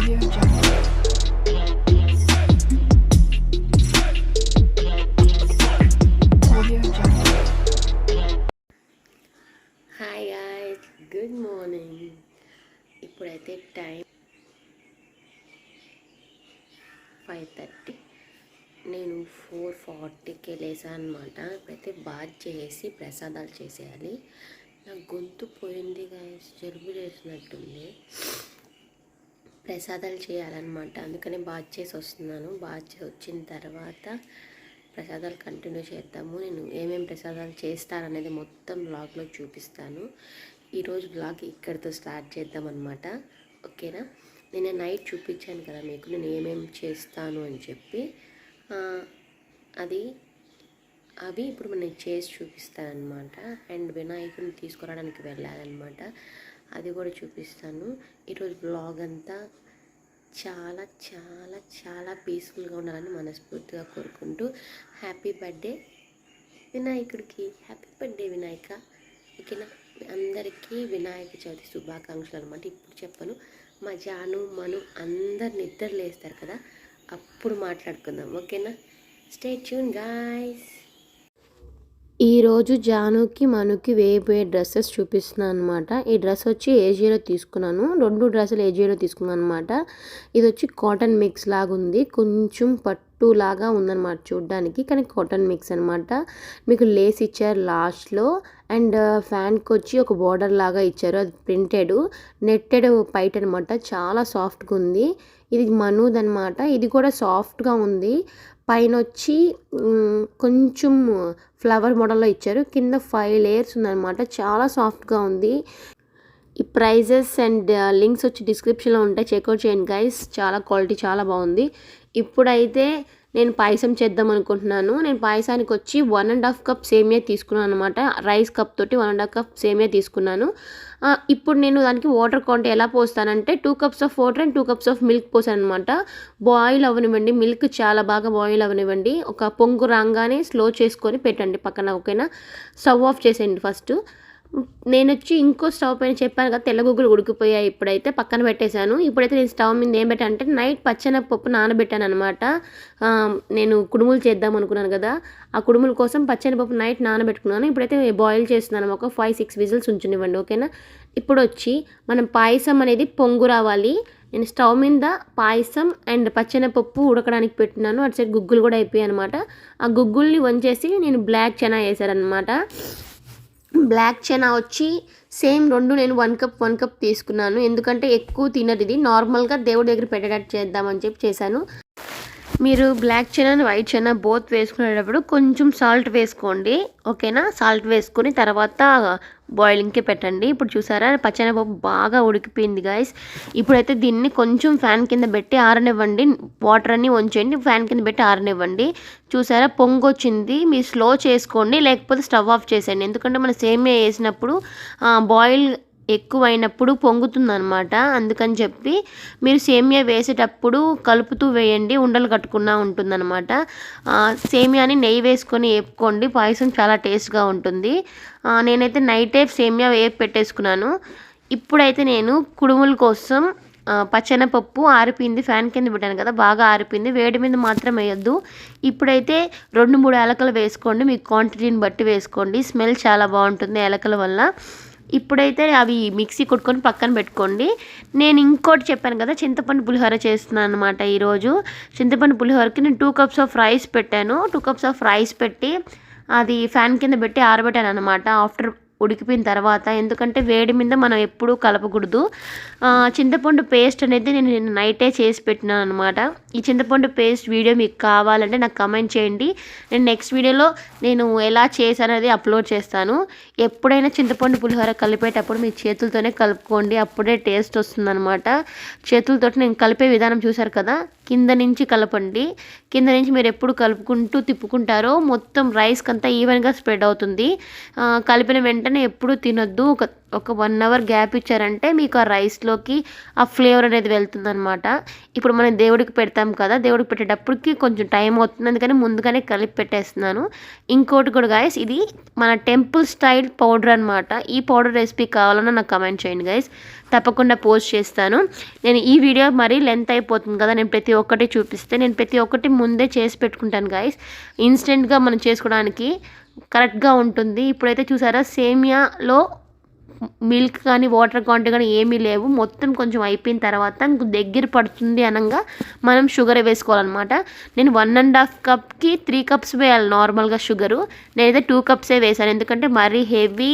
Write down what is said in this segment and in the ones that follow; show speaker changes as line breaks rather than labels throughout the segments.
Good morning ఇప్పుడైతే time five thirty నేను four ఫార్టీకి లేసాను అనమాట ఇప్పుడైతే బాత్ చేసి ప్రసాదాలు చేసేయాలి. నా గొంతు పోయింది గాయస్ జలుబు చేసినట్టుంది. ప్రసాదాలు చేయాలన్నమాట. అందుకనే బాత్ చేసి వస్తున్నాను. బాత్ చేసి వచ్చిన తర్వాత ప్రసాదాలు కంటిన్యూ చేద్దాము. నేను ఏమేమి ప్రసాదాలు చేస్తాననేది మొత్తం బ్లాగ్లో చూపిస్తాను. ఈరోజు బ్లాగ్ ఇక్కడితో స్టార్ట్ చేద్దాం అనమాట ఓకేనా? నేను నైట్ చూపించాను కదా మీకు. నేను ఏమేమి చేస్తాను అని చెప్పి. అది అవి ఇప్పుడు నేను చేసి చూపిస్తాను అనమాట అండ్ వినాయకుని తీసుకురావడానికి వెళ్ళాలన్నమాట. అది కూడా చూపిస్తాను. ఈరోజు బ్లాగ్ అంతా చాలా చాలా చాలా పీస్ఫుల్గా ఉండాలని మనస్ఫూర్తిగా కోరుకుంటూ హ్యాపీ బర్త్డే వినాయకుడికి. Happy birthday Vinayaka. ఓకేనా? అందరికీ వినాయక చవితి శుభాకాంక్షలు అనమాట. ఇప్పుడు చెప్పను మా జాను మను అందరు నిద్ర లేస్తారు కదా. అప్పుడు మాట్లాడుకుందాం. ఓకేనా? స్టే ట్యూన్ గాయస్ ఈరోజు జానుకి మనుకి వేయబోయే డ్రెస్సెస్ చూపిస్తున్నాను అనమాట ఈ డ్రెస్ వచ్చి ఏజియోలో తీసుకున్నాను. రెండు డ్రెస్సులు ఏజియోలో తీసుకున్నాను అనమాట ఇది వచ్చి కాటన్ మిక్స్ లాగా ఉంది కొంచెం పట్టు లాగా ఉందన్నమాట చూడ్డానికి. కానీ కాటన్ మిక్స్ అనమాట మీకు లేస్ ఇచ్చారు లాస్ట్లో. అండ్ ఫ్యాన్కి వచ్చి ఒక బార్డర్ లాగా ఇచ్చారు. అది ప్రింటెడ్. నెట్టెడ్ పైట్ అనమాట చాలా సాఫ్ట్గా ఉంది. ఇది మనూద్ అనమాట ఇది కూడా సాఫ్ట్గా ఉంది. పైన వచ్చి కొంచెం ఫ్లవర్ మోడల్లో ఇచ్చారు. కింద ఫైవ్ లేయర్స్ ఉందన్నమాట. చాలా సాఫ్ట్గా ఉంది. ఈ ప్రైజెస్ అండ్ లింక్స్ వచ్చి డిస్క్రిప్షన్లో ఉంటాయి. చెక్అవుట్ చేయండి గైస్. చాలా క్వాలిటీ చాలా బాగుంది. ఇప్పుడైతే నేను పాయసం చేద్దాం అనుకుంటున్నాను. నేను పాయసానికి వచ్చి వన్ అండ్ హాఫ్ కప్ సేమియా తీసుకున్నాను అనమాట రైస్ కప్ తోటి వన్ అండ్ హాఫ్ కప్ సేమియా తీసుకున్నాను. ఇప్పుడు నేను దానికి వాటర్ క్వాంటిటీ ఎలా పోస్తానంటే two cups of water and two cups of milk పోసాను అనమాట బాయిల్ అవనివ్వండి. మిల్క్ చాలా బాగా బాయిల్ అవనివ్వండి. ఒక పొంగు రాగానే స్లో చేసుకొని పెట్టండి పక్కన ఓకేనా? స్టవ్ ఆఫ్ చేసేయండి ఫస్ట్ నేను వచ్చి ఇంకో స్టవ్ పైన చెప్పాను కదా తెల్ల గుగ్గులు ఉడికిపోయాయి ఇప్పుడైతే పక్కన పెట్టేశాను. ఇప్పుడైతే నేను స్టవ్ మీద ఏం పెట్టాను అంటే నైట్ పచ్చెనపప్పు నానబెట్టాను అనమాట నేను కుడుములు చేద్దాం అనుకున్నాను కదా ఆ కుడుముల కోసం పచ్చెనపప్పు నైట్ నానబెట్టుకున్నాను. ఇప్పుడైతే బాయిల్ చేస్తున్నాను ఒక ఫైవ్ సిక్స్ విజిల్స్ ఉంచునివ్వండి ఓకేనా? ఇప్పుడు వచ్చి మనం పాయసం అనేది పొంగు రావాలి. నేను స్టవ్ మీద పాయసం అండ్ పచ్చెనపప్పు ఉడకడానికి పెట్టినాను. అటు సైడ్ గుగ్గులు కూడా అయిపోయాయి అనమాట ఆ గుగ్గుల్ని వంచేసి నేను బ్లాక్ చెనా వేసారనమాట బ్లాక్ చనా వచ్చి సేమ్ రెండు నేను వన్ కప్ వన్ కప్ తీసుకున్నాను. ఎందుకంటే ఎక్కువ తినరు ఇది. నార్మల్గా దేవుడి దగ్గర పెట్టేటట్టు చేద్దామని చెప్పి చేశాను. మీరు black chana white chana both వేసుకునేటప్పుడు కొంచెం సాల్ట్ వేసుకోండి. ఓకేనా? సాల్ట్ వేసుకొని తర్వాత బాయిలింగ్కి పెట్టండి. ఇప్పుడు చూసారా పచ్చెనపప్పు బాగా ఉడికిపోయింది గాయస్ ఇప్పుడైతే దీన్ని కొంచెం ఫ్యాన్ కింద పెట్టి ఆరనివ్వండి. వాటర్ అన్ని ఉంచండి ఫ్యాన్ కింద పెట్టి ఆరనివ్వండి. చూసారా పొంగు వచ్చింది మీరు స్లో చేసుకోండి లేకపోతే స్టవ్ ఆఫ్ చేసేయండి. ఎందుకంటే మనం సేమియా వేసినప్పుడు బాయిల్ ఎక్కువైనప్పుడు పొంగుతుందనమాట అందుకని చెప్పి మీరు సేమియా వేసేటప్పుడు కలుపుతూ వేయండి ఉండలు కట్టుకున్నా ఉంటుందన్నమాట. సేమియాని నెయ్యి వేసుకొని వేపుకోండి పాయసం చాలా టేస్ట్గా ఉంటుంది. నేనైతే నేనైతే నైటే సేమియా వేపు పెట్టేసుకున్నాను. ఇప్పుడైతే నేను కుడుముల కోసం ఆ, పచ్చెనపప్పు ఆరిపోయింది ఫ్యాన్ కింద పెట్టాను కదా బాగా ఆరిపోయింది వేడి మీద మాత్రం వేయొద్దు. ఇప్పుడైతే రెండు మూడు ఏలకలు వేసుకోండి మీ క్వాంటిటీని బట్టి వేసుకోండి. స్మెల్ చాలా బాగుంటుంది ఏలకల వల్ల. ఇప్పుడైతే అవి మిక్సీ కొట్టుకొని పక్కన పెట్టుకోండి. నేను ఇంకోటి చెప్పాను కదా చింతపండు పులిహోర చేస్తున్నాను అనమాట ఈరోజు. చింతపండు పులిహోరకి నేను టూ కప్స్ ఆఫ్ రైస్ పెట్టాను. టూ కప్స్ ఆఫ్ రైస్ పెట్టి అది ఫ్యాన్ కింద పెట్టి ఆరబెట్టాను అనమాట ఆఫ్టర్ ఉడికిపోయిన తర్వాత ఎందుకంటే వేడి మీద మనం ఎప్పుడూ కలపకూడదు. చింతపండు పేస్ట్ అనేది నేను నైటే చేసి పెట్టినాను అనమాట ఈ చింతపండు పేస్ట్ వీడియో మీకు కావాలంటే నాకు కమెంట్ చేయండి. నేను నెక్స్ట్ వీడియోలో నేను ఎలా చేశాననేది అప్లోడ్ చేస్తాను. ఎప్పుడైనా చింతపండు పులిహోర కలిపేటప్పుడు మీ చేతులతోనే కలుపుకోండి. అప్పుడే టేస్ట్ వస్తుందనమాట చేతులతో నేను కలిపే విధానం చూశారు కదా? కింద నుంచి కలపండి. కింద నుంచి మీరు ఎప్పుడు కలుపుకుంటూ తిప్పుకుంటారో మొత్తం రైస్కి అంతా ఈవెన్గా స్ప్రెడ్ అవుతుంది. కలిపిన వెంటనే ఎప్పుడు తినొద్దు. ఒక ఒక వన్ అవర్ గ్యాప్ ఇచ్చారంటే మీకు ఆ రైస్లోకి ఆ ఫ్లేవర్ అనేది వెళ్తుందనమాట ఇప్పుడు మనం దేవుడికి పెడతాం కదా దేవుడికి పెట్టేటప్పటికి కొంచెం టైం అవుతుంది. అందుకని ముందుగానే కలిపి పెట్టేస్తున్నాను. ఇంకోటి కూడా గాయస్ ఇది మన టెంపుల్ స్టైల్ పౌడర్ అనమాట ఈ పౌడర్ రెసిపీ కావాలన్నా నాకు కమెంట్ చేయండి గాయస్ తప్పకుండా పోస్ట్ చేస్తాను. నేను ఈ వీడియో మరీ లెంత్ అయిపోతుంది కదా నేను ప్రతి ఒక్కటి చూపిస్తే నేను ప్రతి ఒక్కటి ముందే చేసి పెట్టుకుంటాను గాయస్ ఇన్స్టెంట్గా మనం చేసుకోవడానికి కరెక్ట్గా ఉంటుంది. ఇప్పుడైతే చూసారా సేమియాలో మిల్క్ కానీ వాటర్ క్వాంటిటీ కానీ ఏమీ లేవు. మొత్తం కొంచెం అయిపోయిన తర్వాత దగ్గర పడుతుంది అనగా మనం షుగర్ వేసుకోవాలన్నమాట. నేను వన్ అండ్ హాఫ్ కప్కి త్రీ కప్స్ వేయాలి నార్మల్గా షుగరు. నేనైతే టూ కప్సే వేసాను ఎందుకంటే మరీ హెవీ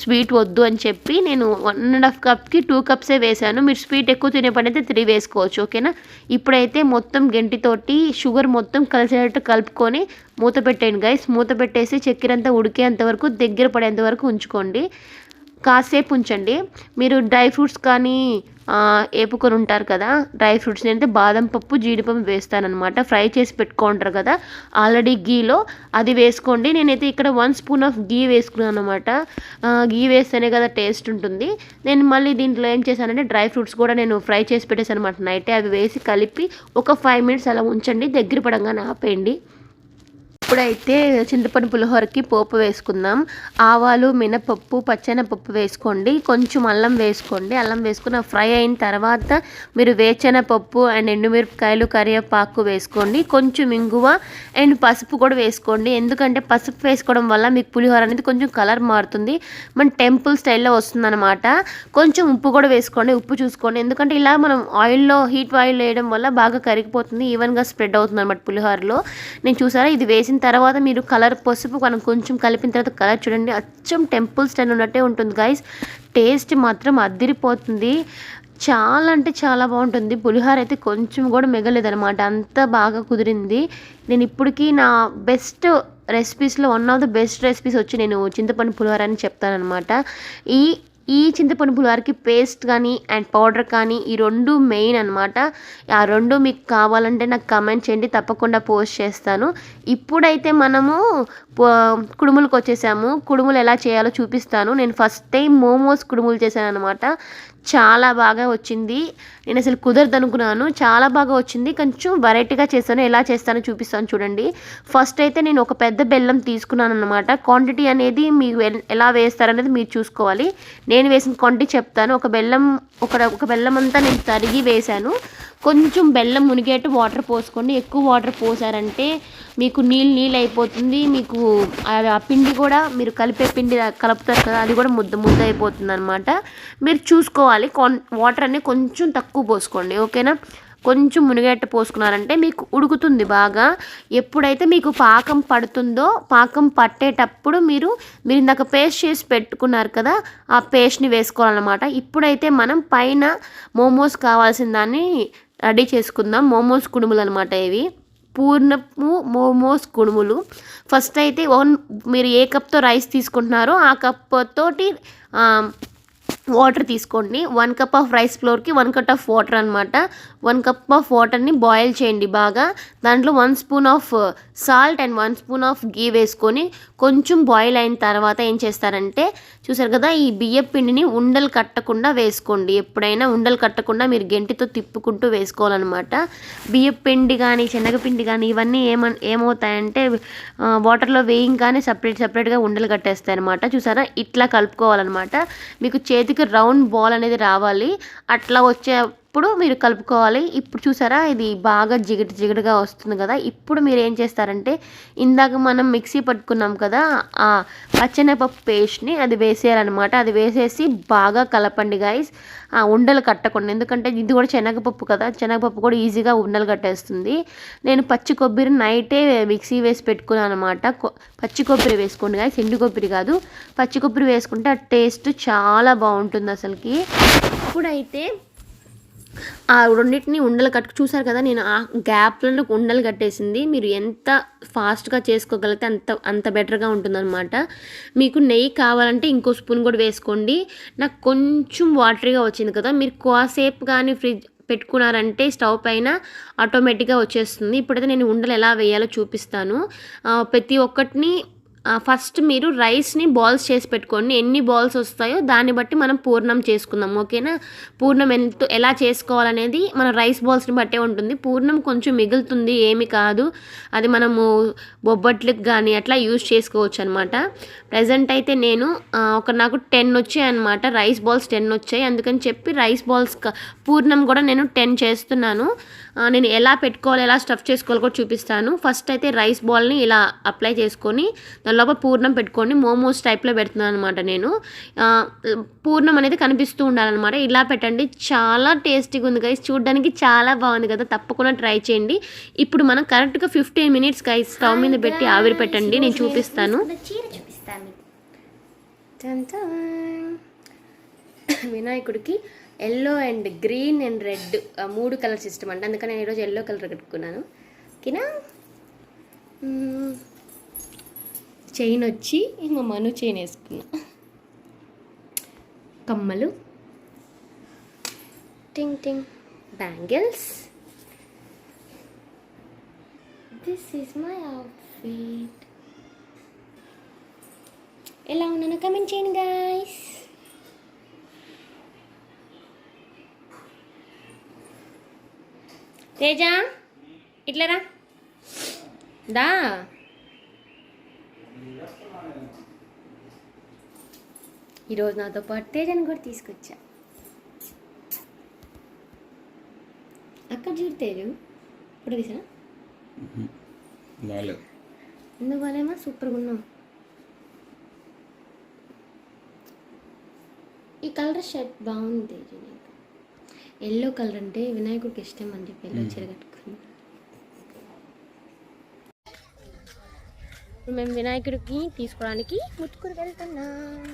స్వీట్ వద్దు అని చెప్పి నేను వన్ అండ్ హాఫ్ కప్కి టూ కప్సే వేసాను మీరు స్వీట్ ఎక్కువ తినే పని అయితే త్రీ వేసుకోవచ్చు ఓకేనా? ఇప్పుడైతే మొత్తం గంటితోటి షుగర్ మొత్తం కలిసేటట్టు కలుపుకొని మూత పెట్టేయండి గైస్. మూత పెట్టేసి చక్కెర అంతా ఉడికేంత వరకు దగ్గర పడేంత వరకు ఉంచుకోండి. కాసేపు ఉంచండి మీరు డ్రై ఫ్రూట్స్ కానీ ఏపుకొని ఉంటారు కదా డ్రై ఫ్రూట్స్ నేనైతే బాదం పప్పు జీడిపప్పు వేస్తానమాట ఫ్రై చేసి పెట్టుకుంటారు కదా ఆల్రెడీ గీలో అది వేసుకోండి. నేనైతే ఇక్కడ వన్ స్పూన్ ఆఫ్ గీ వేసుకున్నాను అనమాట గీ వేస్తేనే కదా టేస్ట్ ఉంటుంది. నేను మళ్ళీ దీంట్లో ఏం చేశానంటే డ్రై ఫ్రూట్స్ కూడా నేను ఫ్రై చేసి పెట్టేసాను అనమాట నైటే. అవి వేసి కలిపి ఒక ఫైవ్ మినిట్స్ అలా ఉంచండి. దగ్గర పడంగానే ఆపేయండి. ఇప్పుడైతే చింతపండు పులిహోరకి పోపు వేసుకుందాం. ఆవాలు మినపప్పు పచ్చెనపప్పు వేసుకోండి. కొంచెం అల్లం వేసుకోండి. అల్లం వేసుకున్న ఫ్రై అయిన తర్వాత మీరు వేచెనపప్పు అండ్ ఎండుమిరపకాయలు కరివేపాకు వేసుకోండి. కొంచెం ఇంగువ అండ్ పసుపు కూడా వేసుకోండి. ఎందుకంటే పసుపు వేసుకోవడం వల్ల మీకు పులిహోర అనేది కొంచెం కలర్ మారుతుంది. మన టెంపుల్ స్టైల్లో వస్తుందన్నమాట. కొంచెం ఉప్పు కూడా వేసుకోండి. ఉప్పు చూసుకోండి. ఎందుకంటే ఇలా మనం ఆయిల్లో హీట్ ఆయిల్ వేయడం వల్ల బాగా కరిగిపోతుంది. ఈవెన్గా స్ప్రెడ్ అవుతుంది అనమాట పులిహోరలో. నేను చూసారా? ఇది వేసిన తర్వాత మీరు కలర్ పసుపు మనం కొంచెం కలిపిన తర్వాత కలర్ చూడండి అచ్చం టెంపుల్ స్టైల్ ఉన్నట్టే ఉంటుంది గైస్ టేస్ట్ మాత్రం అదిరిపోతుంది. చాలా అంటే చాలా బాగుంటుంది. పులిహోర అయితే కొంచెం కూడా మిగలేదనమాట అంత బాగా కుదిరింది. నేను ఇప్పటికీ నా best రెసిపీస్లో one of the best recipes వచ్చి నేను చింతపండు పులిహోర అని చెప్తానమాట ఈ ఈ చింతపండు పులిహోరకి పేస్ట్ కానీ అండ్ పౌడర్ కానీ ఈ రెండు మెయిన్ అనమాట ఆ రెండు మీకు కావాలంటే నాకు కమెంట్ చేయండి తప్పకుండా పోస్ట్ చేస్తాను. ఇప్పుడైతే మనము కుడుములకు వచ్చేసాము. కుడుములు ఎలా చేయాలో చూపిస్తాను. నేను ఫస్ట్ టైం మోమోస్ కుడుములు చేశాను అనమాట చాలా బాగా వచ్చింది. నేను అసలు కుదరదు అనుకున్నాను చాలా బాగా వచ్చింది. కొంచెం వెరైటీగా చేస్తాను ఎలా చేస్తానో చూపిస్తాను చూడండి. ఫస్ట్ అయితే నేను ఒక పెద్ద బెల్లం తీసుకున్నాను అనమాట క్వాంటిటీ అనేది మీరు ఎలా వేస్తారనేది మీరు చూసుకోవాలి. నేను వేసిన క్వాంటిటీ చెప్తాను. ఒక బెల్లం ఒక ఒక బెల్లం అంతా నేను తరిగి వేశాను. కొంచెం బెల్లం మునిగేట్టు వాటర్ పోసుకోండి. ఎక్కువ వాటర్ పోసారంటే మీకు నీళ్ళు నీళ్ళు అయిపోతుంది. మీకు ఆ ఆ పిండి కూడా మీరు కలిపే పిండి కలుపుతారు కదా అది కూడా ముద్ద ముద్ద అయిపోతుంది అనమాట మీరు చూసుకోవాలి. వాటర్ అనేది కొంచెం తక్కువ పోసుకోండి. ఓకేనా? కొంచెం మునిగేట్టు పోసుకున్నారంటే మీకు ఉడుకుతుంది బాగా. ఎప్పుడైతే మీకు పాకం పడుతుందో పాకం పట్టేటప్పుడు మీరు మీరు ఇందాక పేస్ట్ చేసి పెట్టుకున్నారు కదా ఆ పేస్ట్ని వేసుకోవాలన్నమాట. ఇప్పుడైతే మనం పైన మోమోస్ కావాల్సిన దాన్ని రెడీ చేసుకుందాం. మోమోస్ కుడుములు అనమాట ఇవి. పూర్ణపు మోమోస్ కుడుములు. ఫస్ట్ అయితే ఓన్ మీరు ఏ కప్తో రైస్ తీసుకుంటున్నారో ఆ కప్ తోటి వాటర్ తీసుకోండి. వన్ కప్ ఆఫ్ రైస్ ఫ్లోర్కి వన్ కప్ ఆఫ్ వాటర్ అనమాట. వన్ కప్ ఆఫ్ వాటర్ని బాయిల్ చేయండి బాగా. దాంట్లో one spoon of salt and one spoon of ghee వేసుకొని కొంచెం బాయిల్ అయిన తర్వాత ఏం చేస్తారంటే చూసారు కదా ఈ బియ్యం పిండిని ఉండలు కట్టకుండా వేసుకోండి. ఎప్పుడైనా ఉండలు కట్టకుండా మీరు గెంటితో తిప్పుకుంటూ వేసుకోవాలన్నమాట. బియ్యం పిండి కానీ శనగపిండి కానీ ఇవన్నీ ఏమ ఏమవుతాయంటే వాటర్లో వేయంగానే సపరేట్ సపరేట్గా ఉండలు కట్టేస్తాయి అనమాట చూసారా? ఇట్లా కలుపుకోవాలన్నమాట. మీకు చేతికి రౌండ్ బాల్ అనేది రావాలి. అట్లా వచ్చే ఇప్పుడు మీరు కలుపుకోవాలి. ఇప్పుడు చూసారా? ఇది బాగా జిగటి జిగటగా వస్తుంది కదా. ఇప్పుడు మీరు ఏం చేస్తారంటే ఇందాక మనం మిక్సీ పట్టుకున్నాం కదా ఆ పచ్చెనపప్పు పేస్ట్ని అది వేసేయాలన్నమాట. అది వేసేసి బాగా కలపండి గాయస్ ఆ ఉండలు కట్టకుండా ఎందుకంటే ఇది కూడా శనగపప్పు కదా. శనగపప్పు కూడా ఈజీగా ఉండలు కట్టేస్తుంది. నేను పచ్చి కొబ్బరి నైటే మిక్సీ వేసి పెట్టుకున్నాను అనమాట పచ్చి కొబ్బరి వేసుకోండి గాయస్ ఎండు కొబ్బరి కాదు. పచ్చి కొబ్బరి వేసుకుంటే ఆ టేస్ట్ చాలా బాగుంటుంది అసలుకి. ఇప్పుడైతే ఆ రెండింటిని ఉండలు కట్టు చూసారు కదా నేను ఆ గ్యాప్లను ఉండలు కట్టేసింది. మీరు ఎంత ఫాస్ట్గా చేసుకోగలిగితే అంత అంత బెటర్గా ఉంటుందన్నమాట. మీకు నెయ్యి కావాలంటే ఇంకో స్పూన్ కూడా వేసుకోండి. నాకు కొంచెం వాటరీగా వచ్చింది కదా మీరు కాసేపు కానీ ఫ్రిడ్జ్ పెట్టుకున్నారంటే స్టవ్ పైన ఆటోమేటిక్గా వచ్చేస్తుంది. ఇప్పుడైతే నేను ఉండలు ఎలా వేయాలో చూపిస్తాను. ప్రతి ఒక్కటిని ఫస్ట్ మీరు రైస్ని బాల్స్ చేసి పెట్టుకోండి. ఎన్ని బాల్స్ వస్తాయో దాన్ని బట్టి మనం పూర్ణం చేసుకుందాం. ఓకేనా? పూర్ణం ఎంత ఎలా చేసుకోవాలనేది మన రైస్ బాల్స్ని బట్టే ఉంటుంది. పూర్ణం కొంచెం మిగులుతుంది ఏమి కాదు. అది మనము బొబ్బట్లకు కానీ అట్లా యూజ్ చేసుకోవచ్చు అనమాట ప్రజెంట్ అయితే నేను ఒక నాకు టెన్ వచ్చాయి అనమాట రైస్ బాల్స్ టెన్ వచ్చాయి. అందుకని చెప్పి రైస్ బాల్స్ పూర్ణం కూడా నేను టెన్ చేస్తున్నాను. నేను ఎలా పెట్టుకోవాలి ఎలా స్టఫ్ చేసుకోవాలి కూడా చూపిస్తాను. ఫస్ట్ అయితే రైస్ బాల్ని ఇలా అప్లై చేసుకొని దాని లోపల పూర్ణం పెట్టుకొని మోమోస్ టైప్లో పెడుతున్నాను అనమాట నేను. పూర్ణం అనేది కనిపిస్తూ ఉండాలన్నమాట. ఇలా పెట్టండి. చాలా టేస్టీగా ఉంది గైస్ చూడడానికి చాలా బాగుంది కదా. తప్పకుండా ట్రై చేయండి. ఇప్పుడు మనం కరెక్ట్గా ఫిఫ్టీన్ మినిట్స్ గైస్ స్టవ్ మీద పెట్టి ఆవిరి పెట్టండి. నేను చూపిస్తాను. వినాయకుడికి yellow and green and red మూడు కలర్స్ ఇష్టం అంట. అందుకని నేను ఈరోజు ఎల్లో కలర్ కట్టుకున్నాను. ఓకేనా? చైన్ వచ్చి ఇంకా మను చైన్ వేసుకున్నా. కమ్మలు. టింగ్ టింగ్. Bangles. This is my outfit ఎలా ఉన్నాను కమెంట్ చేయండి గాయస్ తేజ ఇట్లరా? దా. ఈరోజు నాతో పాటు తేజని కూడా తీసుకొచ్చా. అక్కడ చూడు తేజు ఇప్పుడు తీసా ఎందుకు వాళ్ళేమో సూపర్గా ఉన్నాం ఈ కలర్ షర్ట్ బాగుంది తేజు నీకు. ఎల్లో కలర్ అంటే వినాయకుడికి ఇష్టం అని చెప్పి ఎల్లో చీర కట్టుకుని ఇప్పుడు మేము వినాయకుడికి తీసుకోవడానికి ముట్టుకుని వెళ్తున్నాం.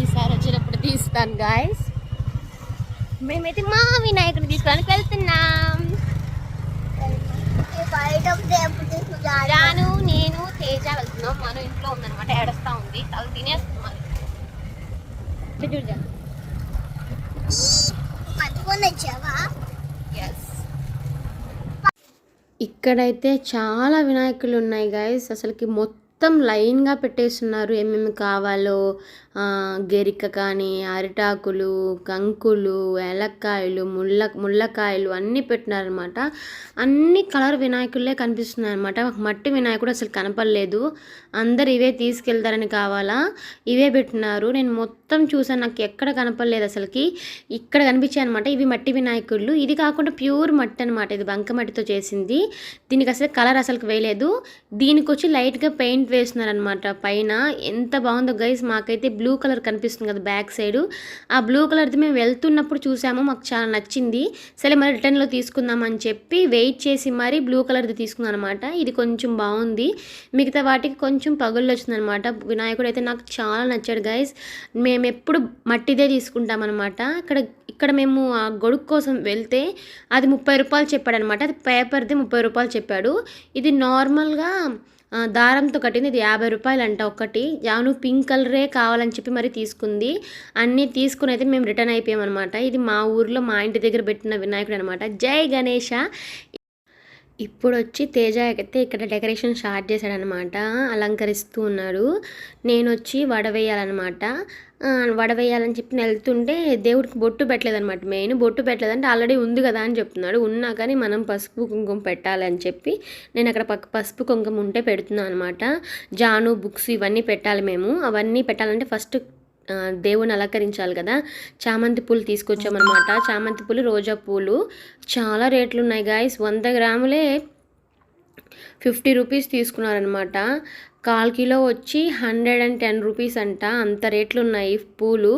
ఈసారి వచ్చినప్పుడు తీస్తాను గాయస్ మేమైతే మా వినాయకుడిని తీసుకోవడానికి వెళ్తున్నాం. రాను నేను తేజ వెళ్తున్నాం. మనం ఇంట్లో ఉందనమాట ఏడుస్తా ఉంది. తల తినేస్తున్నాం చూడాలి ఇక్కడైతే చాలా వినాయకులు ఉన్నాయి గైస్ అసలుకి మొత్తం లైన్గా పెట్టేస్తున్నారు ఏమేమి కావాలో గెరిక కానీ అరిటాకులు కంకులు ఏలక్కాయలు ముళ్ళ ముళ్ళకాయలు అన్నీ పెట్టినారనమాట. అన్ని కలర్ వినాయకులే కనిపిస్తున్నాయి అనమాట మట్టి వినాయకుడు అసలు కనపడలేదు. అందరు ఇవే తీసుకెళ్తారని కావాలా? ఇవే పెట్టినారు. నేను మొత్తం చూసాను నాకు ఎక్కడ కనపడలేదు అసలుకి. ఇక్కడ కనిపించాయి అనమాట ఇవి మట్టి వినాయకుళ్ళు. ఇది కాకుండా ప్యూర్ మట్టి అనమాట ఇది బంక మట్టితో చేసింది. దీనికి అసలు కలర్ అసలు వేయలేదు. దీనికి వచ్చి లైట్గా పెయింట్ వేస్తున్నారనమాట పైన ఎంత బాగుందో గైస్ మాకైతే బ్లూ బ్లూ కలర్ కనిపిస్తుంది కదా బ్యాక్ సైడ్. ఆ బ్లూ కలర్ది మేము వెళ్తున్నప్పుడు చూసాము. మాకు చాలా నచ్చింది. సరే మరి రిటర్న్లో తీసుకుందాం అని చెప్పి వెయిట్ చేసి మరి బ్లూ కలర్ది తీసుకున్నాను అనమాట ఇది కొంచెం బాగుంది. మిగతా వాటికి కొంచెం పగుళ్ళు వచ్చిందనమాట వినాయకుడు అయితే నాకు చాలా నచ్చాడు గైస్ మేము ఎప్పుడు మట్టిదే తీసుకుంటాం అనమాట ఇక్కడ ఇక్కడ మేము ఆ గొడుగు కోసం వెళ్తే అది ముప్పై రూపాయలు చెప్పాడు అనమాట అది పేపర్ది ముప్పై రూపాయలు చెప్పాడు. ఇది నార్మల్గా దారంతో కట్టింది ఇది యాభై రూపాయలు అంట ఒకటి. జాను పింక్ కలరే కావాలని చెప్పి మరి తీసుకుంది. అన్నీ తీసుకుని అయితే మేము రిటర్న్ అయిపోయామన్నమాట. ఇది మా ఊర్లో మా ఇంటి దగ్గర పెట్టిన వినాయకుడు అనమాట జై గణేష. ఇప్పుడు వచ్చి తేజ అయితే ఇక్కడ డెకరేషన్ స్టార్ట్ చేశాడనమాట అలంకరిస్తూ ఉన్నాడు. నేను వచ్చి వడ వడవేయాలని వడ చెప్పి నేను వెళ్తుంటే దేవుడికి బొట్టు పెట్టలేదనమాట మెయిన్. బొట్టు పెట్టలేదంటే ఆల్రెడీ ఉంది కదా అని చెప్తున్నాడు. ఉన్నా కానీ మనం పసుపు కుంకుమ పెట్టాలని చెప్పి నేను అక్కడ పక్క పసుపు కుంకుమ ఉంటే పెడుతున్నాను అనమాట జాను బుక్స్ ఇవన్నీ పెట్టాలి మేము. అవన్నీ పెట్టాలంటే ఫస్ట్ దేవుని అలంకరించాలి కదా. చామంతి పూలు తీసుకొచ్చామన్నమాట. చామంతి పూలు రోజా పూలు చాలా రేట్లు ఉన్నాయి గాయస్ వంద గ్రాములే ఫిఫ్టీ రూపీస్ తీసుకున్నారనమాట కాల్ కిలో వచ్చి హండ్రెడ్ అండ్ టెన్ రూపీస్ అంట. అంత రేట్లు ఉన్నాయి పూలు.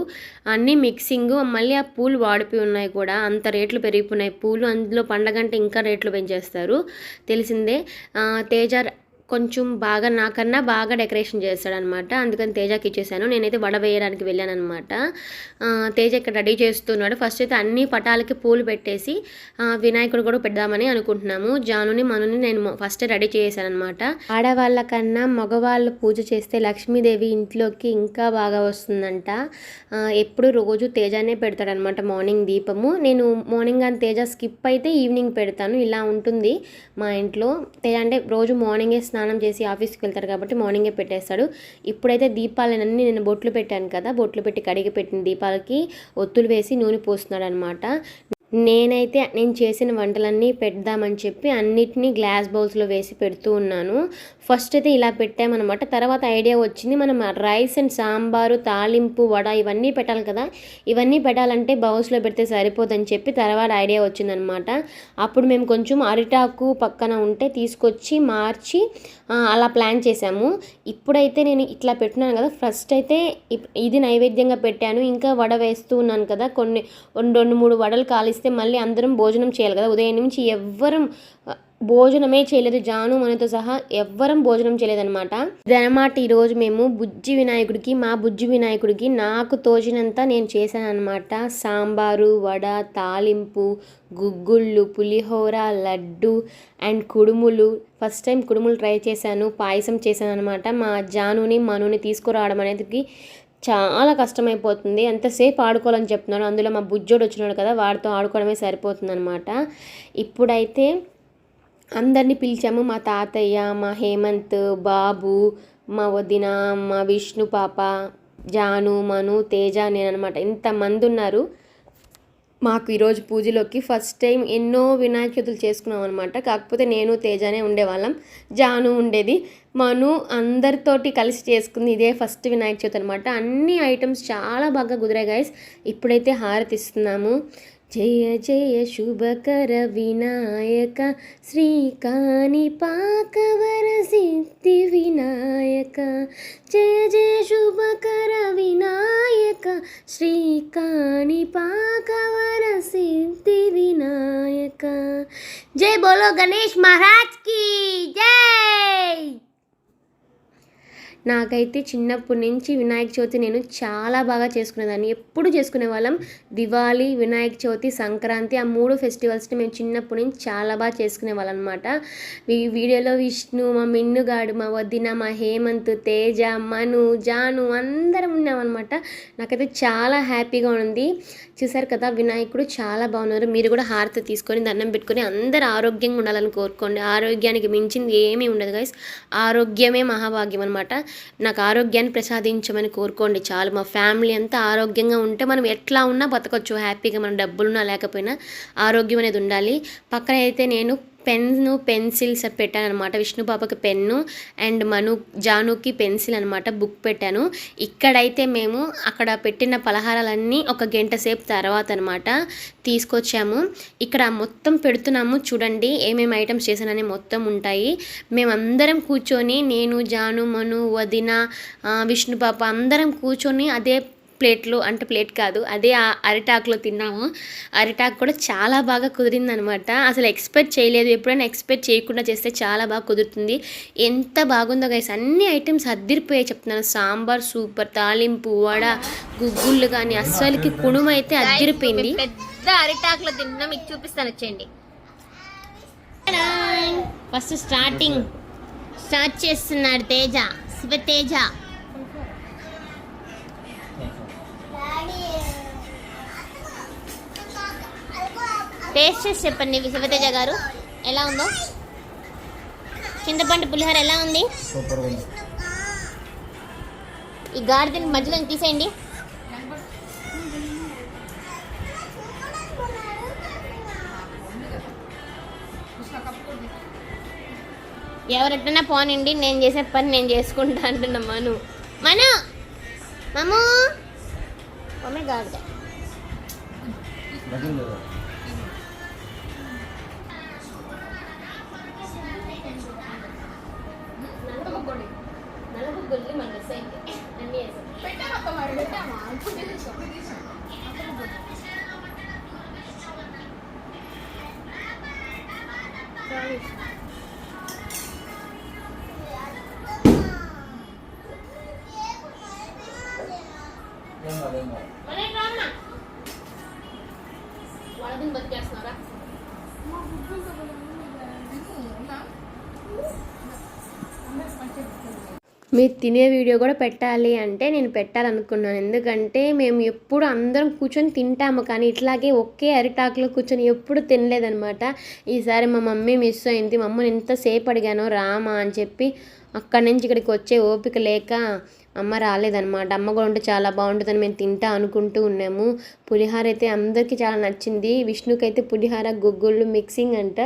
అన్నీ మిక్సింగ్ మళ్ళీ ఆ పూలు వాడిపోయి ఉన్నాయి కూడా. అంత రేట్లు పెరిగిపోయినాయి. పూలు అందులో పండగంటే ఇంకా రేట్లు పెంచేస్తారు. తెలిసిందే. తేజ కొంచెం బాగా నాకన్నా బాగా డెకరేషన్ చేస్తాడనమాట. అందుకని తేజకి ఇచ్చేసాను. నేనైతే వడ వేయడానికి వెళ్ళాను అనమాట తేజ ఇక్కడ రెడీ చేస్తున్నాడు. ఫస్ట్ అయితే అన్ని పటాలకి పూలు పెట్టేసి వినాయకుడు కూడా పెడదామని అనుకుంటున్నాము. జానుని మనుని నేను ఫస్ట్ రెడీ చేశాను అనమాట ఆడవాళ్ళ కన్నా మగవాళ్ళు పూజ చేస్తే లక్ష్మీదేవి ఇంట్లోకి ఇంకా బాగా వస్తుందంట. ఎప్పుడు రోజు తేజానే పెడతాడనమాట మార్నింగ్ దీపము. నేను మార్నింగ్ అని తేజ స్కిప్ అయితే ఈవినింగ్ పెడతాను. ఇలా ఉంటుంది మా ఇంట్లో. తేజ అంటే రోజు మార్నింగే స్నానం చేసి ఆఫీస్కి వెళ్తారు కాబట్టి మార్నింగే పెట్టేస్తాడు. ఇప్పుడైతే దీపాలన్నీ నేను బొట్లు పెట్టాను కదా బొట్లు పెట్టి కడిగి పెట్టిన దీపాలకి ఒత్తులు వేసి నూనె పోస్తున్నాడు అనమాట నేనైతే నేను చేసిన వంటలన్నీ పెడదామని చెప్పి అన్నిటినీ గ్లాస్ బౌల్స్లో వేసి పెడుతూ ఉన్నాను. ఫస్ట్ అయితే ఇలా పెట్టామన్నమాట. తర్వాత ఐడియా వచ్చింది మనం రైస్ అండ్ సాంబారు తాలింపు వడ ఇవన్నీ పెట్టాలి కదా. ఇవన్నీ పెట్టాలంటే బౌల్స్లో పెడితే సరిపోదని చెప్పి తర్వాత ఐడియా వచ్చిందనమాట అప్పుడు మేము కొంచెం అరిటాకు పక్కన ఉంటే తీసుకొచ్చి మార్చి అలా ప్లాన్ చేసాము ఇప్పుడైతే నేను ఇట్లా పెట్టినాను కదా. ఫస్ట్ అయితే ఇప్- ఇది నైవేద్యంగా పెట్టాను. ఇంకా వడ వేస్తూ ఉన్నాను కదా. కొన్ని రెండు రెండు మూడు వడలు కాలిస్తే మళ్ళీ అందరం భోజనం చేయాలి కదా. ఉదయం నుంచి ఎవ్వరం భోజనమే చేయలేదు. జాను మనతో సహా ఎవ్వరం భోజనం చేయలేదన్నమాట. ఇదనమాట ఈరోజు మేము బుజ్జి వినాయకుడికి మా బుజ్జి వినాయకుడికి నాకు తోచినంత నేను చేశాను అనమాట సాంబారు వడ తాలింపు గుగ్గుళ్ళు పులిహోర లడ్డు అండ్ కుడుములు. ఫస్ట్ టైం కుడుములు ట్రై చేశాను పాయసం చేశాను అనమాట మా జానుని మనుని తీసుకురావడం అనేది చాలా కష్టమైపోతుంది. ఎంతసేపు ఆడుకోవాలని చెప్తున్నాడు అందులో మా బుజ్జోడు వచ్చినాడు కదా వాడితో ఆడుకోవడమే సరిపోతుంది అనమాట ఇప్పుడైతే అందరినీ పిలిచాము. మా తాతయ్య మా హేమంత్ బాబు మా వదిన మా విష్ణు పాప జాను మను తేజ నేను అనమాట ఇంతమంది ఉన్నారు. మాకు ఈరోజు పూజలోకి ఫస్ట్ టైం ఎన్నో వినాయక చతులు చేసుకున్నాం అనమాట కాకపోతే నేను తేజనే ఉండేవాళ్ళం. జాను ఉండేది. మను అందరితోటి కలిసి చేసుకుంది ఇదే ఫస్ట్ వినాయక చవితి అనమాట అన్ని ఐటమ్స్ చాలా బాగా కుదిరాయి గైస్ ఇప్పుడైతే హారతి ఇస్తున్నాము. జయ జయ శుభకర వినాయక శ్రీకాని పాకవర సిద్ధి వినాయక జయ జయ శుభకర వినాయక శ్రీకాని పాకవర సిద్ధి వినాయక జై బోలో గణేష్ మహారాజ్ కి జై నాకైతే చిన్నప్పటి నుంచి వినాయక చవితి నేను చాలా బాగా చేసుకునేదాన్ని. ఎప్పుడు చేసుకునే వాళ్ళం? దివాళీ వినాయక చవితి సంక్రాంతి ఆ మూడు ఫెస్టివల్స్ని మేము చిన్నప్పటి నుంచి చాలా బాగా చేసుకునే వాళ్ళం అనమాట ఈ వీడియోలో విష్ణు మా మిన్నుగాడు మా వదిన మా హేమంత్ తేజ మను జాను అందరం ఉన్నామన్నమాట. నాకైతే చాలా హ్యాపీగా ఉంది. చూసారు కదా వినాయకుడు చాలా బాగున్నారు. మీరు కూడా హారతి తీసుకొని దండం పెట్టుకొని అందరు ఆరోగ్యంగా ఉండాలని కోరుకోండి. ఆరోగ్యానికి మించింది ఏమీ ఉండదు గైస్ ఆరోగ్యమే మహాభాగ్యం అనమాట నాకు ఆరోగ్యాన్ని ప్రసాదించమని కోరుకోండి చాలు. మా ఫ్యామిలీ అంతా ఆరోగ్యంగా ఉంటే మనం ఎట్లా ఉన్నా బతకొచ్చు. హ్యాపీగా మన డబ్బులున్నా లేకపోయినా ఆరోగ్యం అనేది ఉండాలి. పక్కన అయితే నేను పెన్ను పెన్సిల్స్ పెట్టాను అనమాట విష్ణుబాబాకి పెన్ను అండ్ మను జానుకి పెన్సిల్ అనమాట బుక్ పెట్టాను. ఇక్కడైతే మేము అక్కడ పెట్టిన పలహారాలన్నీ ఒక గంట సేపు తర్వాత అనమాట తీసుకొచ్చాము. ఇక్కడ మొత్తం పెడుతున్నాము. చూడండి ఏమేమి ఐటమ్స్ చేశానని మొత్తం ఉంటాయి. మేమందరం కూర్చొని నేను జాను మను వదిన విష్ణుబాబా అందరం కూర్చొని అదే ప్లేట్లో అంటే ప్లేట్ కాదు అదే ఆ అరిటాకులో తిన్నాము. అరిటాకు కూడా చాలా బాగా కుదిరిందనమాట. అసలు ఎక్స్పెక్ట్ చేయలేదు. ఎప్పుడైనా ఎక్స్పెక్ట్ చేయకుండా చేస్తే చాలా బాగా కుదురుతుంది. ఎంత బాగుందో గైస్ అన్ని ఐటమ్స్ అద్దరిపోయాయి చెప్తున్నాను. సాంబార్ సూపర్ తాలింపు వడ గుగ్గుళ్ళు కానీ అస్సలకి కుడుము అయితే అద్దరిపోయింది
పెద్ద అరిటాకులో తింటున్నా మీకు చూపిస్తాను వచ్చేయండి.
ఫస్ట్ స్టార్టింగ్ స్టార్ట్ చేస్తున్నాడు తేజ శివ టేస్ట్ చేసి చెప్పండి శివతేజ గారు. ఎలా ఉందో? చింతపండు పులిహోర ఎలా ఉంది?
సూపర్ ఉంది.
ఈ గాడిదని మధ్యలో తీసేయండి. ఎవరెట్టన్నా పోనండి నేను చేసే పని నేను చేసుకుంటా అంటున్నా మను. మను! మము! మమ్మీ గాడిద
不
知道
మీరు తినే వీడియో కూడా పెట్టాలి అంటే నేను పెట్టాలనుకున్నాను. ఎందుకంటే మేము ఎప్పుడు అందరం కూర్చొని తింటాము కానీ ఇట్లాగే ఒకే అరిటాకులో కూర్చొని ఎప్పుడు తినలేదనమాట ఈసారి మా మమ్మీ మిస్ అయింది. మా అమ్మని ఎంతసేపు అడిగాను రామా అని చెప్పి అక్కడి నుంచి ఇక్కడికి వచ్చే ఓపిక లేక అమ్మ రాలేదనమాట అమ్మ కూడా ఉంటే చాలా బాగుంటుందని మేము తింటా అనుకుంటూ ఉన్నాము. పులిహార అయితే అందరికీ చాలా నచ్చింది. విష్ణుకి అయితే పులిహార గుగ్గుళ్ళు మిక్సింగ్ అంట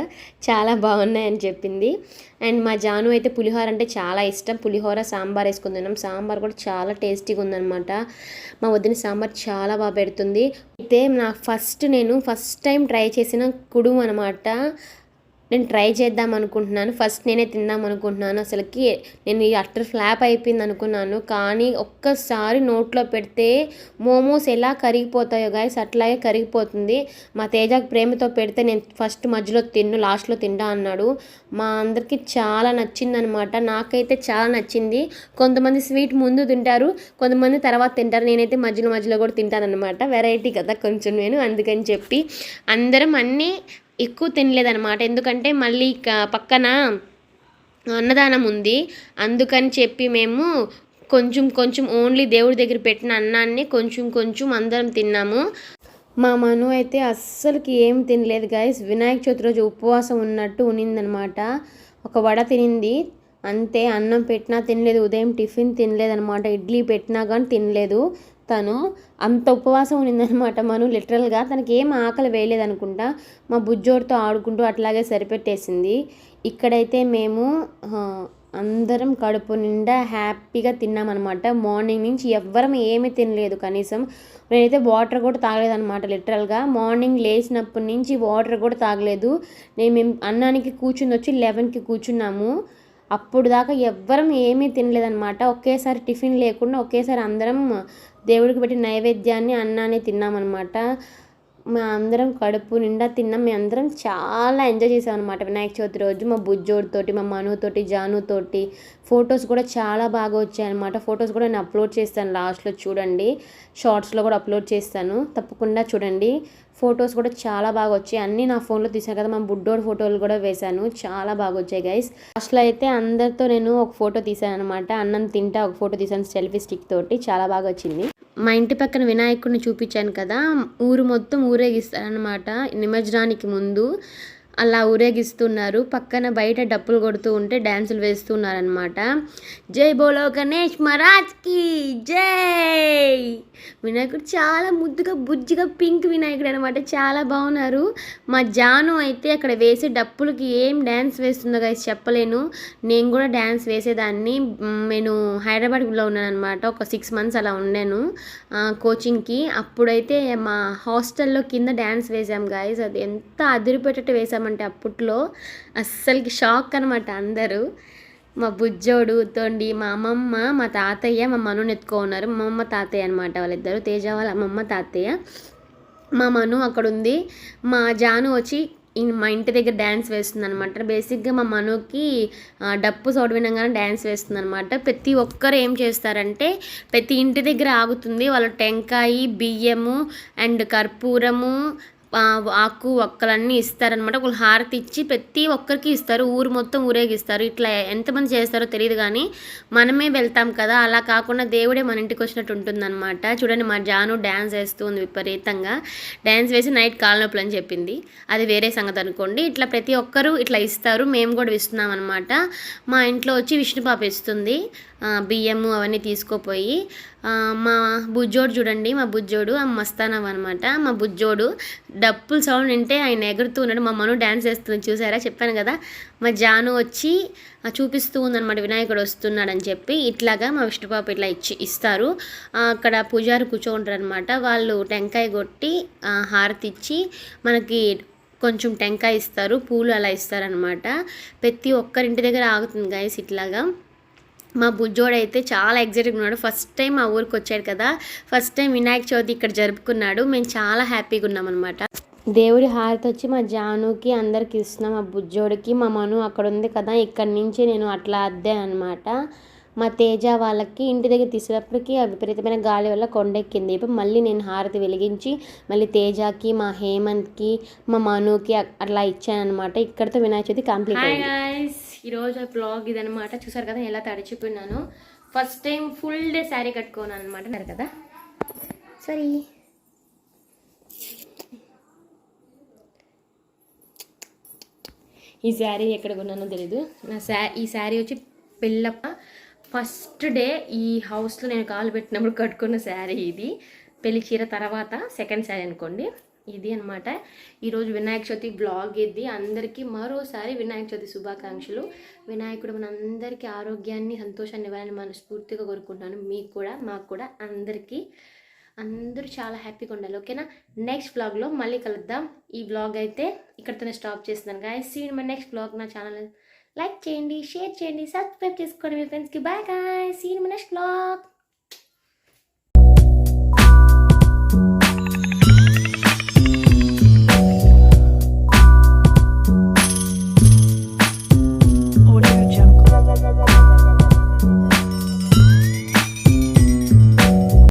చాలా బాగున్నాయని చెప్పింది. అండ్ మా జాను అయితే పులిహోర అంటే చాలా ఇష్టం. పులిహోర సాంబార్ వేసుకుని తిన్నాం. సాంబార్ కూడా చాలా టేస్టీగా ఉందన్నమాట. మా వదిన సాంబార్ చాలా బాగా పెడుతుంది. అయితే నా ఫస్ట్ నేను ఫస్ట్ టైం ట్రై చేసిన కుడుము అనమాట నేను ట్రై చేద్దాం అనుకుంటున్నాను. ఫస్ట్ నేనే తిందాం అనుకుంటున్నాను. అసలుకి నేను ఈ అట్టర్ ఫ్లాప్ అయిపోయింది అనుకున్నాను. కానీ ఒక్కసారి నోట్లో పెడితే మోమోస్ ఎలా కరిగిపోతాయో గాయస్ అట్లాగే కరిగిపోతుంది. మా తేజాకి ప్రేమతో పెడితే నేను ఫస్ట్ మధ్యలో తిన్ను లాస్ట్లో తిండా అన్నాడు. మా అందరికీ చాలా నచ్చిందనమాట. నాకైతే చాలా నచ్చింది. కొంతమంది స్వీట్ ముందు తింటారు కొంతమంది తర్వాత తింటారు. నేనైతే మధ్యలో మధ్యలో కూడా తింటానన్నమాట. వెరైటీ కదా కొంచెం నేను అందుకని చెప్పి అందరం అన్నీ ఎక్కువ తినలేదన్నమాట. ఎందుకంటే మళ్ళీ పక్కన అన్నదానం ఉంది. అందుకని చెప్పి మేము కొంచెం కొంచెం ఓన్లీ దేవుడి దగ్గర పెట్టిన అన్నాన్ని కొంచెం కొంచెం అందరం తిన్నాము. మా మను అయితే అస్సలకి ఏం తినలేదు గాయస్ వినాయక చవితి రోజు ఉపవాసం ఉన్నట్టు ఉన్నిందనమాట ఒక వడ తినింది. అంతే అన్నం పెట్టినా తినలేదు. ఉదయం టిఫిన్ తినలేదనమాట ఇడ్లీ పెట్టినా కానీ తినలేదు. తను అంత ఉపవాసం ఉన్నిందనమాట మను లిటరల్గా తనకి ఏం ఆకలి వేయలేదు అనుకుంటా. మా బుజ్జోడితో ఆడుకుంటూ అట్లాగే సరిపెట్టేసింది. ఇక్కడైతే మేము అందరం కడుపు నిండా హ్యాపీగా తిన్నామన్నమాట. మార్నింగ్ నుంచి ఎవ్వరం ఏమీ తినలేదు కనీసం. నేనైతే వాటర్ కూడా తాగలేదన్నమాట లిటరల్గా మార్నింగ్ లేచినప్పటి నుంచి వాటర్ కూడా తాగలేదు. నేను మేము అన్నానికి కూర్చుని వచ్చి లెవెన్కి కూర్చున్నాము. అప్పుడు దాకా ఎవ్వరం ఏమీ తినలేదన్నమాట. ఒకేసారి టిఫిన్ లేకుండా ఒకేసారి అందరం దేవుడికి పెట్టిన నైవేద్యాన్ని అన్నాన్ని తిన్నామన్నమాట. మా అందరం కడుపు నిండా తిన్నాం. మేము అందరం చాలా ఎంజాయ్ చేసాం అనమాట వినాయక చవితి రోజు. మా బుజ్జోడితోటి మా మనుతోటి జానుతోటి ఫొటోస్ కూడా చాలా బాగా వచ్చాయన్నమాట. ఫొటోస్ కూడా నేను అప్లోడ్ చేస్తాను లాస్ట్లో చూడండి. షార్ట్స్లో కూడా అప్లోడ్ చేస్తాను. తప్పకుండా చూడండి. ఫొటోస్ కూడా చాలా బాగా వచ్చాయి. అన్నీ నా ఫోన్లో తీసాను కదా మా బుడ్డోడి ఫోటోలు కూడా వేశాను. చాలా బాగా వచ్చాయి గైస్ లాస్ట్లో అయితే అందరితో నేను ఒక ఫోటో తీసాను అనమాట అన్నం తింటా ఒక ఫోటో తీసాను సెల్ఫీ స్టిక్ తోటి. చాలా బాగా వచ్చింది. మా ఇంటి పక్కన వినాయకుడిని చూపించాను కదా. ఊరు మొత్తం ఊరేగిస్తారనమాట నిమజ్జనానికి ముందు. అలా ఊరేగిస్తున్నారు. పక్కన బయట డప్పులు కొడుతూ ఉంటే డ్యాన్సులు వేస్తున్నారనమాట జై బోలో గణేష్ మహారాజ్కి జై! వినాయకుడు చాలా ముద్దుగా బుజ్జిగా పింక్ వినాయకుడు అనమాట చాలా బాగున్నారు. మా జాను అయితే అక్కడ వేసే డప్పులకి ఏం డ్యాన్స్ వేస్తుందో గైస్ చెప్పలేను. నేను కూడా డ్యాన్స్ వేసేదాన్ని. నేను హైదరాబాద్లో ఉన్నాను అనమాట ఒక సిక్స్ మంత్స్ అలా ఉన్నాను కోచింగ్కి. అప్పుడైతే మా హాస్టల్లో కింద డ్యాన్స్ వేసాం గాయస్ అది ఎంత అదిరిపెట్టట్టు వేసామంటే అప్పట్లో అస్సలకి షాక్ అనమాట అందరూ. మా బుజ్జోడు తోండి మా అమ్మమ్మ మా తాతయ్య మా మనుని ఎత్తుకోన్నారు మా అమ్మమ్మ తాతయ్య అనమాట వాళ్ళిద్దరు. తేజ వాళ్ళ అమ్మమ్మ తాతయ్య. మా మను అక్కడ ఉంది మా జాను వచ్చి మా ఇంటి దగ్గర డ్యాన్స్ వేస్తుంది అనమాట బేసిక్గా మా మనుకి డప్పు సౌండ్ వినగానే డ్యాన్స్ వేస్తుంది అనమాట ప్రతి ఒక్కరు ఏం చేస్తారంటే ప్రతి ఇంటి దగ్గర ఆగుతుంది. వాళ్ళు టెంకాయ బియ్యము అండ్ కర్పూరము ఆకు ఒక్కలన్నీ ఇస్తారనమాట ఒకళ్ళు హారతి ఇచ్చి ప్రతి ఒక్కరికి ఇస్తారు. ఊరు మొత్తం ఊరేగిస్తారు. ఇట్లా ఎంతమంది చేస్తారో తెలియదు కానీ మనమే వెళ్తాం కదా. అలా కాకుండా దేవుడే మన ఇంటికి వచ్చినట్టు ఉంటుందన్నమాట. చూడండి మా జాను డ్యాన్స్ వేస్తుంది విపరీతంగా. డ్యాన్స్ వేసి నైట్ కాళ్ళనొప్పులు అని చెప్పింది. అది వేరే సంగతి అనుకోండి. ఇట్లా ప్రతి ఒక్కరూ ఇట్లా ఇస్తారు. మేము కూడా ఇస్తున్నాం అనమాట మా ఇంట్లో వచ్చి విష్ణుపాప ఇస్తుంది. బియ్యము అవన్నీ తీసుకోపోయి మా బుజ్జోడు చూడండి మా బుజ్జోడు ఆ మస్తానవ్ అనమాట మా బుజ్జోడు డప్పుల సౌండ్ వింటే ఆయన ఎగురుతూ ఉన్నాడు. మా మను డ్యాన్స్ వేస్తుంది చూసారా? చెప్పాను కదా. మా జాను వచ్చి చూపిస్తూ ఉందన్నమాట వినాయకుడు వస్తున్నాడని చెప్పి. ఇట్లాగా మా విష్ణుపాప ఇట్లా ఇచ్చి ఇస్తారు. అక్కడ పూజారి కూర్చోంటారు అనమాట వాళ్ళు టెంకాయ కొట్టి హారతి ఇచ్చి మనకి కొంచెం టెంకాయ ఇస్తారు పూలు అలా ఇస్తారనమాట ప్రతి ఒక్కరింటి దగ్గర ఆగుతుంది గాయస్ ఇట్లాగా. మా బుజ్జోడు అయితే చాలా ఎగ్జైటెడ్గా ఉన్నాడు. ఫస్ట్ టైం మా ఊరికి వచ్చాడు కదా. ఫస్ట్ టైం వినాయక చవితి ఇక్కడ జరుపుకున్నాడు. మేము చాలా హ్యాపీగా ఉన్నాం అనమాట దేవుడి హారతి వచ్చి మా జానుకి అందరికి ఇస్తున్నాం. మా బుజ్జోడికి మా మను అక్కడ ఉంది కదా. ఇక్కడి నుంచి నేను అట్లా అద్దాను అనమాట
మా తేజ వాళ్ళకి ఇంటి దగ్గర తీసేటప్పటికి ఆ విపరీతమైన గాలి వల్ల కొండెక్కింది. దీపం మళ్ళీ నేను హారతి వెలిగించి మళ్ళీ తేజకి మా హేమంత్కి మా మనుకి అట్లా ఇచ్చానమాట ఇక్కడితో వినాయక చవితి కంప్లీట్ అయింది.
ఈరోజు బ్లాగ్ ఇదనమాట చూసారు కదా ఎలా తడిచిపోయినాను. First time full day sari కట్టుకున్నాను అనమాట అన్నారు కదా. సరే ఈ శారీ ఎక్కడ కొన్నానో తెలీదు. నా శా ఈ శారీ వచ్చి పెళ్ళప్ప. ఫస్ట్ డే ఈ హౌస్లో నేను కాలు పెట్టినప్పుడు కట్టుకున్న శారీ ఇది. పెళ్ళి చీర తర్వాత సెకండ్ శారీ అనుకోండి. ఇది అనమాట ఈరోజు వినాయక చవితి బ్లాగ్ ఇది. అందరికీ మరోసారి వినాయక చవితి శుభాకాంక్షలు. వినాయకుడు మనందరికీ ఆరోగ్యాన్ని సంతోషాన్ని ఇవ్వాలని మనస్ఫూర్తిగా కోరుకుంటున్నాను. మీకు కూడా మాకు కూడా అందరికీ. అందరూ చాలా హ్యాపీగా ఉండాలి ఓకేనా? నెక్స్ట్ బ్లాగ్లో మళ్ళీ కలుద్దాం. ఈ బ్లాగ్ అయితే ఇక్కడితోనే స్టాప్ చేస్తున్నాను guys see my next blog నా ఛానల్ లైక్ చేయండి షేర్ చేయండి సబ్స్క్రైబ్ చేసుకోండి మీ ఫ్రెండ్స్కి bye guys see my next